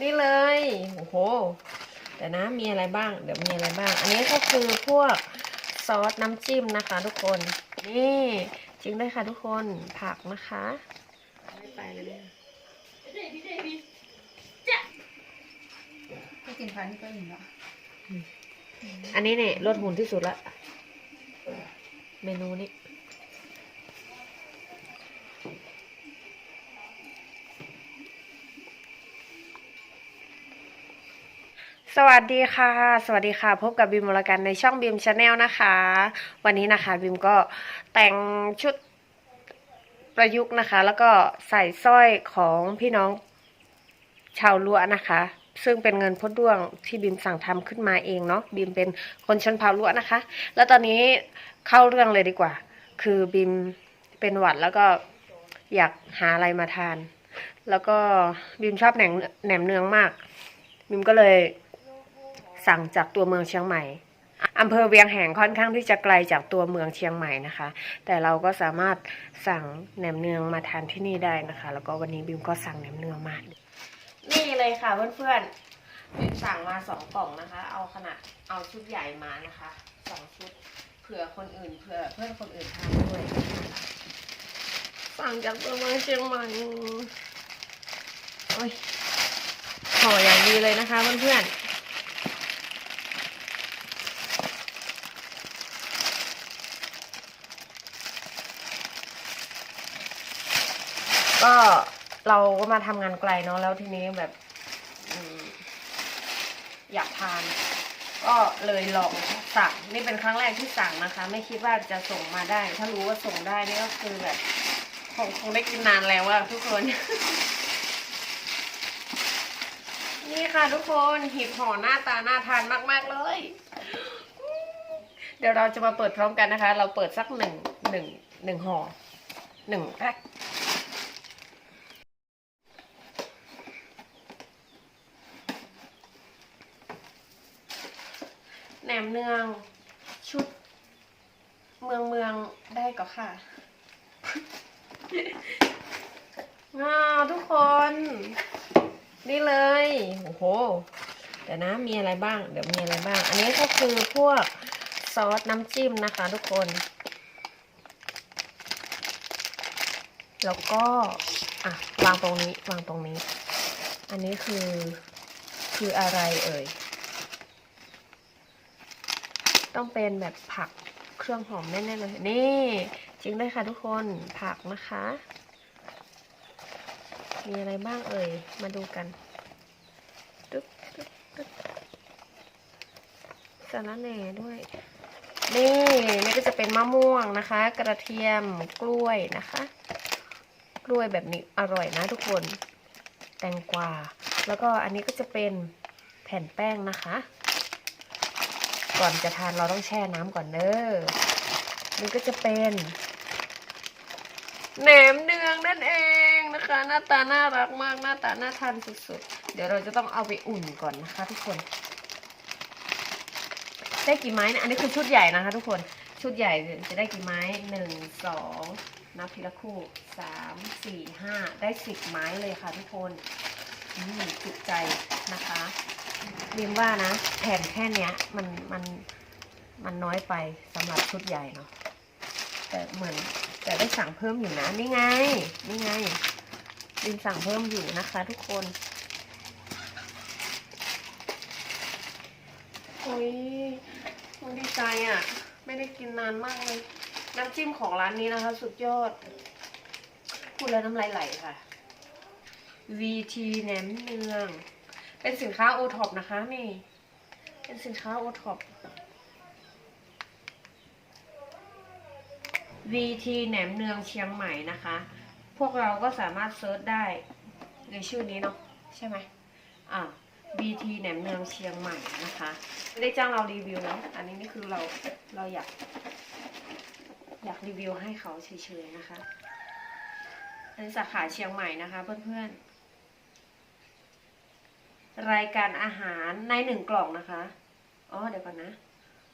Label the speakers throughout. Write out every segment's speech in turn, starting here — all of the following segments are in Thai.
Speaker 1: นี่เลย โอ้โหเดี๋ยวนะมีอะไรบ้าง เดี๋ยวมีอะไรบ้าง อันนี้ก็คือพวกซอสน้ำจิ้มนะคะ ทุกคน นี่จริงด้วยค่ะทุกคน ผักนะคะ ไม่ไปเลยเนี่ย
Speaker 2: ก็กินพันก็อิ่มแล้ว
Speaker 1: อันนี้เนี่ยลดหุ่นที่สุดละ เมนูนี้ สวัสดีค่ะ สวัสดีค่ะ พบกับบิมมรกันในช่องบิมชาแนลนะคะ วันนี้นะคะบิมก็แต่งชุดประยุกต์นะคะ แล้วก็ใส่สร้อยของพี่น้องชาวลัวนะคะ ซึ่งเป็นเงินพดด้วงที่บิมสั่งทำขึ้นมาเองเนาะบิมเป็นคนชนเผ่าลัวนะคะ แล้วตอนนี้เข้าเรื่องเลยดีกว่า คือบิมเป็นหวัดแล้วก็อยากหาอะไรมาทาน แล้วก็บิมชอบแหนมแหนมเนืองมากบิมก็เลย สั่งจากตัวเมืองเชียงใหม่อำเภอเวียงแหงค่อนข้างที่จะไกลจากตัวเมืองเชียงใหม่นะคะ แต่เราก็สามารถสั่งแหนมเนืองมาทานที่นี่ได้นะคะ แล้วก็วันนี้บิมก็สั่งแหนมเนืองมา นี่เลยค่ะเพื่อนๆบิมสั่งมาสองกล่องนะคะ เอาขนาดเอาชุดใหญ่มานะคะสองชุดเผื่อคนอื่นเผื่อเพื่อนคนอื่นทานด้วย สั่งจากตัวเมืองเชียงใหม่โอ้ยห่ออย่างดีเลยนะคะเพื่อนๆ ก็เราก็มาทำงานไกลเนาะแล้วทีนี้แบบอืมอยากทาน ก็เลยลองสั่งนี่เป็นครั้งแรกที่สั่งนะคะ ไม่คิดว่าจะส่งมาได้ ถ้ารู้ว่าส่งได้นี่ก็คือแบบคงคงได้กินนานแล้วอะทุกคน นี่ค่ะทุกคนหีบห่อหน้าตาน่าทานมากๆเลย เดี๋ยวเราจะมาเปิดพร้อมกันนะคะ เราเปิดสักหนึ่งหนึ่งหนึ่งห่อหนึ่งแพ็ค แหน มเนือง ชุด เมืองเมืองได้ก็ค่ะว้าวทุกคน นี่เลย โอ้โห เดี๋ยวนะมีอะไรบ้าง เดี๋ยวมีอะไรบ้าง อันนี้ก็คือพวกซอสน้ำจิ้มนะคะทุกคน แล้วก็ อะ วางตรงนี้ วางตรงนี้ อันนี้คือ คืออะไรเอ่ย ต้องเป็นแบบผักเครื่องหอมแน่ๆเลยนี่จริงด้วยค่ะทุกคนผักนะคะ มีอะไรบ้างเอ่ย มาดูกันตึ๊บตึ๊บตึ๊บสาระแหน่ด้วย นี่นี่ก็จะเป็นมะม่วงนะคะ กระเทียมกล้วยนะคะ กล้วยแบบนี้อร่อยนะทุกคน แตงกวาแล้วก็อันนี้ก็จะเป็นแผ่นแป้งนะคะ ก่อนจะทานเราต้องแช่น้ำก่อนเด้อนี่ก็จะเป็นแหนมเนืองนั่นเองนะคะ หน้าตาน่ารักมากหน้าตาน่าทานสุดๆ เดี๋ยวเราจะต้องเอาไปอุ่นก่อนนะคะ ทุกคนได้กี่ไม้นะอันนี้คือชุดใหญ่นะคะ ทุกคนชุดใหญ่จะได้กี่ไม้หนึ่งสองนับทีละคู่สามสี่ห้าได้สิบไม้เลยค่ะทุกคนอืมจุใจนะคะ บิมว่านะแผ่นแค่เนี้ย มันมันมันน้อยไปสำหรับชุดใหญ่เนาะแต่เหมือนแต่ได้สั่งเพิ่มอยู่นะนี่ไงนี่ไงบิมสั่งเพิ่มอยู่นะคะ ทุกคนโอ้ยมันดีใจอะ ไม่ได้กินนานมากเลย น้ำจิ้มของร้านนี้นะคะ สุดยอด พูดแล้วน้ำลายไหลค่ะ VT แหนมเนือง เป็นสินค้าโอท็อปนะคะนี่ เป็นสินค้าโอท็อป VT แหนมเนืองเชียงใหม่นะคะ พวกเราก็สามารถเซิร์ชได้ในชื่อนี้เนาะใช่ไหมอ่า VT แหนมเนืองเชียงใหม่นะคะไม่ได้จ้างเรารีวิวนะอันนี้นี่คือเราเราอยาก อยากรีวิวให้เขาเฉยๆนะคะ อันนี้สาขาเชียงใหม่นะคะเพื่อนๆ รายการอาหารในหนึ่งกล่องนะคะ อ๋อ เดี๋ยวก่อนนะ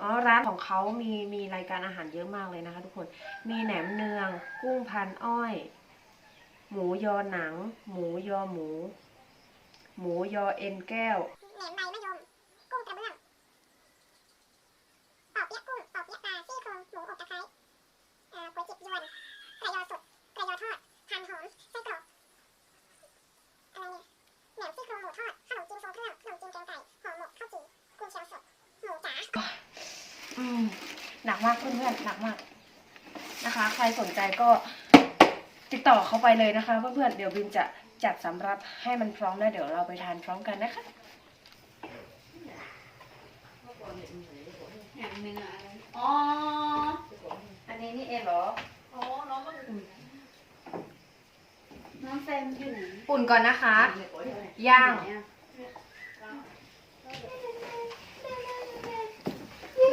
Speaker 1: อ๋อ ร้านของเขามีมีรายการอาหารเยอะมากเลยนะคะ ทุกคน มีแหนมเนือง กุ้งพันอ้อย หมูยอหนัง หมูยอหมู หมูยอเอ็นแก้ว
Speaker 2: แหนมใบมะยม กุ้งกระเบื้องปอกเปี๊ยกกุ้งปอกเปี๊ยกปลาซี่โครงหมูอบตะไคร้เอ่อก๋วยจิบยวนกระยอสดกระยอทอดหั่นหอมไส้กรอกอะไรเนี่ยแหนมซี่โครงหมูทอดขนมจีนทรงเครื่องขนมจีนแกงไก่ห่อหมกข้าวจี่กุนเชียวสดหมูจ๋า
Speaker 1: อืมหนักมากเพื่อนๆหนักมากนะคะ ใครสนใจก็ติดต่อเขาไปเลยนะคะ เพื่อนๆเดี๋ยวบิมจะจัดสำรับให้มันพร้อมแล้วเดี๋ยวเราไปทานพร้อมกันนะคะ
Speaker 3: อย่างหนึ่งอะอะไรอ๋อ
Speaker 1: อันนี้นี่เองเหรอ
Speaker 3: อ๋อ น้องมันน้องแซมอยู่ไหน
Speaker 1: ปุ่นก่อนนะคะ ย่าง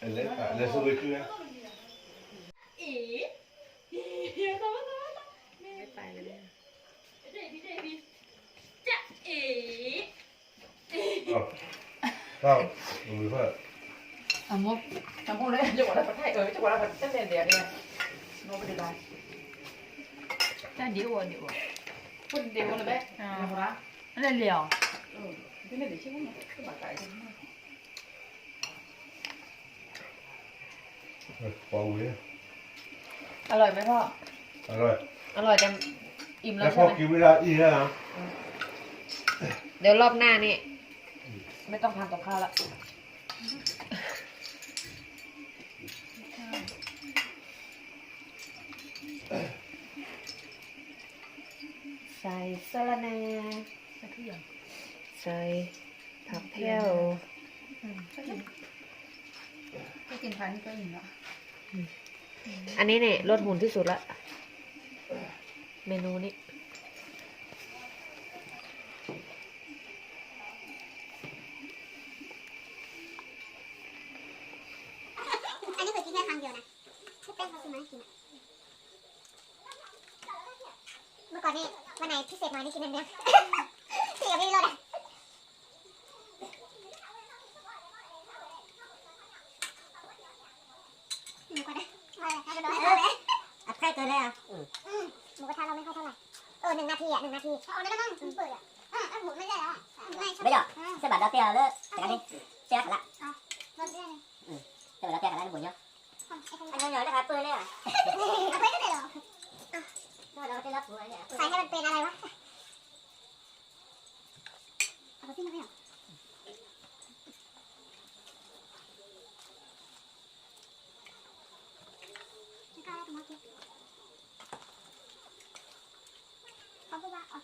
Speaker 1: เรา
Speaker 3: ซ่อนแบบเด็กกัน
Speaker 4: các này
Speaker 3: อ่า
Speaker 4: này
Speaker 3: อ่าอ่าอ่า
Speaker 4: thế nào
Speaker 5: Show me, show me.
Speaker 4: rồi hết không vô
Speaker 5: Elle est, elle est survécu, hein.
Speaker 1: ไม่ไปเลย
Speaker 5: Ja. Ja, de vill ha.
Speaker 4: à một
Speaker 6: Thằng cô đấy, chứ quả là phải thay, ừ, chứ quả là phải tất đèn đèn đi này. Nó mới được lại.
Speaker 3: ta điệu à điệu à
Speaker 6: Quân đều là bé.
Speaker 3: À.
Speaker 6: Đều đó.
Speaker 3: nó là liều
Speaker 6: Ừ, cái này để chứ không cái bản cải thôi.
Speaker 5: Quá quý.
Speaker 1: อ ร่อยไหมพ่อ
Speaker 5: Rồi.
Speaker 1: อร่อยจะอิ่มแล้ว
Speaker 5: Nó
Speaker 1: ใช่ไห
Speaker 5: có
Speaker 1: ม
Speaker 5: kiếm ra y ra hả?
Speaker 1: เดี๋ยวรอบหน้านี่ ไม่ต้องทำกับข้าวละใส่สะระแหน่
Speaker 3: Sao cứ vậy?
Speaker 1: ใส่ผักแพรว
Speaker 3: cái tiền phán cái gì nữa
Speaker 1: อั อันนี้เนี่ยลดหุ่นที่สุดละ เมนูนี้
Speaker 2: อันนี้เคยกินแค่ครั้งเดียวนะเป็นเขาซื้อมาให้กินอะเมื่อก่อนนี่วันไหนพิเศษหน่อยนี่กินอันเดียว ที่กับพี่รถอะหมูกระทะ ให้มันน้อยเอออัดไข่เกินเลยอะอืมหมูกระทะเราไม่ค่อยเท่าไหร่ เออหนึ่งนาทีอะหนึ่งนาทีเอาได้ก็ต้องเปิดอะหมูไม่ได้หรวอะไม่หร
Speaker 7: อก
Speaker 2: เสบา
Speaker 7: ดดาเตียวเลย
Speaker 2: จากนี้เสีย
Speaker 7: ขละอ๋อได้
Speaker 2: เลยเส้น
Speaker 7: บาดดาเตี
Speaker 2: ยวขาละหมูเนาะ
Speaker 7: อันนี้เนาะ
Speaker 2: นะครับเปิดเลยอะเอาไปก็ได้หรอเราได้รับหัวเนี่ยใส่ให้มันเป็นอะไรวะเอาไปที่นั่นไม่หรอ